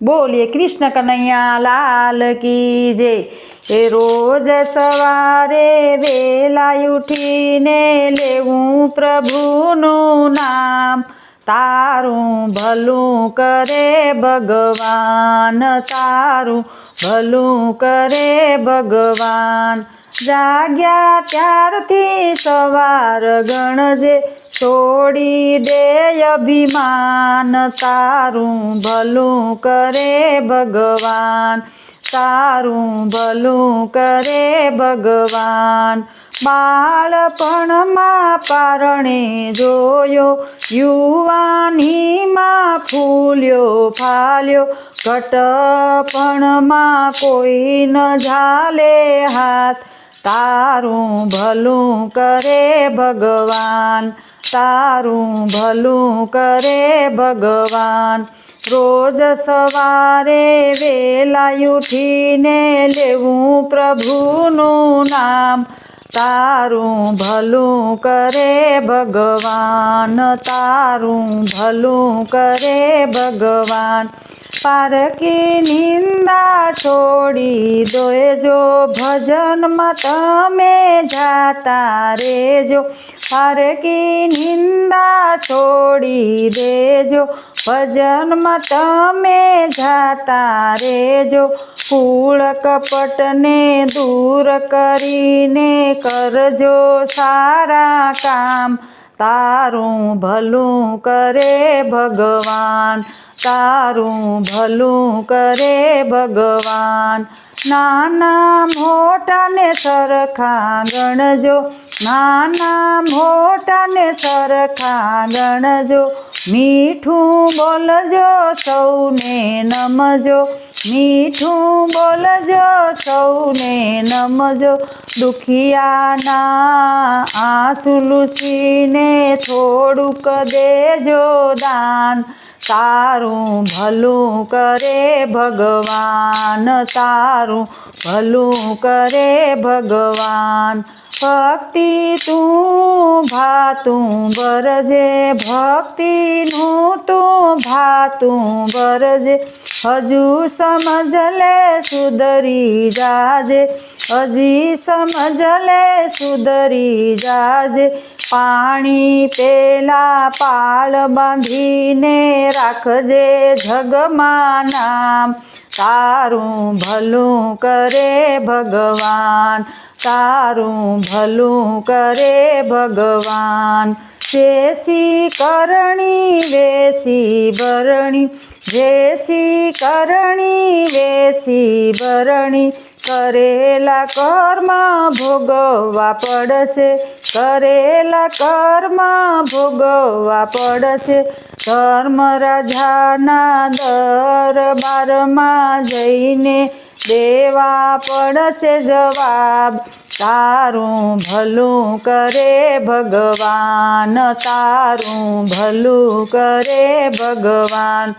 બોલીએ કૃષ્ણ કનૈયા લાલ કી જે એ રોજ સવારે વેલા ઉઠીને લેવું પ્રભુનું નામ. તારું ભલું કરે ભગવાન, તારું ભલું કરે ભગવાન. જાગ્યા ત્યારથી સવાર ગણજે, છોડી દે અભિમાન. તારું ભલું કરે ભગવાન. તારું ભલું કરે ભગવાન. બાળપણમાં પારણે જોયો, યુવાનીમાં ફૂલ્યો ફાલ્યો. ઘટપણમાં કોઈ ન ઝાલે હાથ. તારું ભલું કરે ભગવાન. તારું ભલું કરે ભગવાન. રોજ સવારે વેલા ઉઠીને લેવું પ્રભુનું નામ. તારું ભલું કરે ભગવાન, તારું ભલું કરે ભગવાન. પારકી નિંદા છોડી દોજો ભજનમાં તમે જાતા રેજો પારકી નિંદા છોડી દેજો, ભજનમાં તમે જાતા રેજો કૂળ કપટને દૂર કરીને કરજો સારા કામ. તારું ભલું કરે ભગવાન તારું ભલું કરે ભગવાન. નાના મોટાને સરખા ગણજો નાના મોટાને સરખા ગણજો મીઠું બોલજો સૌને નમજો, મીઠું બોલજો સૌને નમજો, દુખિયાના આ સુલુસીને થોડુંક દેજો દાન. તારું ભલું કરે ભગવાન, તારું ભલું કરે ભગવાન. ભક્તિ તું ભાતું બરજે ભક્તિનું તું ભાતું બરજે હજુ સમજ લે સુધરી જાજે, હજી સમજ લે સુધરી જાજે. પાણી પેલા પાળ બાંધીને રાખજે જગમાં નામ તારું ભલું કરે ભગવાન, તારું ભલું કરે ભગવાન. જેસી કરણી, વેસી ભરણી, જેસી કરણી, વેસી ભરણી. કરેલા કર્મ ભોગવવા પડશે, કરેલા કર્મ ભોગવવા પડશે. ધર્મ રાજાના દરબારમાં જઈને દેવા પડશે જવાબ, તારું ભલું કરે ભગવાન, તારું ભલું કરે ભગવાન.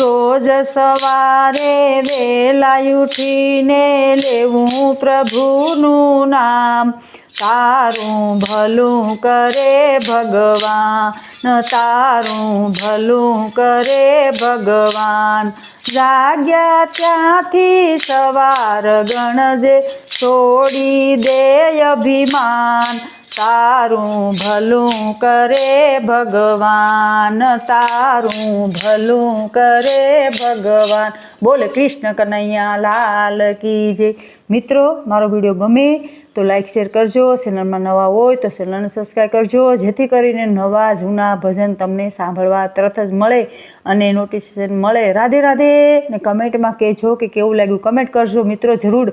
રોજ સવારે વેલા ઉઠીને લેવું પ્રભુનું નામ. તારું ભલું કરે ભગવાન, તારું ભલું કરે ભગવાન. જાગ્યા ત્યાંથી સવાર ગણજે, છોડી દે અભિમાન. તારું ભલું કરે ભગવાન, તારું ભલું કરે ભગવાન. બોલે કૃષ્ણ કનૈયા લાલ કી જે મિત્રો, મારો વીડિયો ગમે તો લાઈક શેર કરજો. ચેનલમાં નવા હોય તો ચેનલને સબસ્ક્રાઈબ કરજો. જેથી કરીને નવા જૂના ભજન તમને સાંભળવા તરત જ મળે અને નોટિફિકેશન મળે. રાધે રાધે. ને કમેન્ટમાં કહેજો કે કેવું લાગ્યું. કમેન્ટ કરજો મિત્રો જરૂર.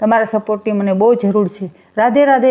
તમારા સપોર્ટની મને બહુ જરૂર છે. રાધે રાધે.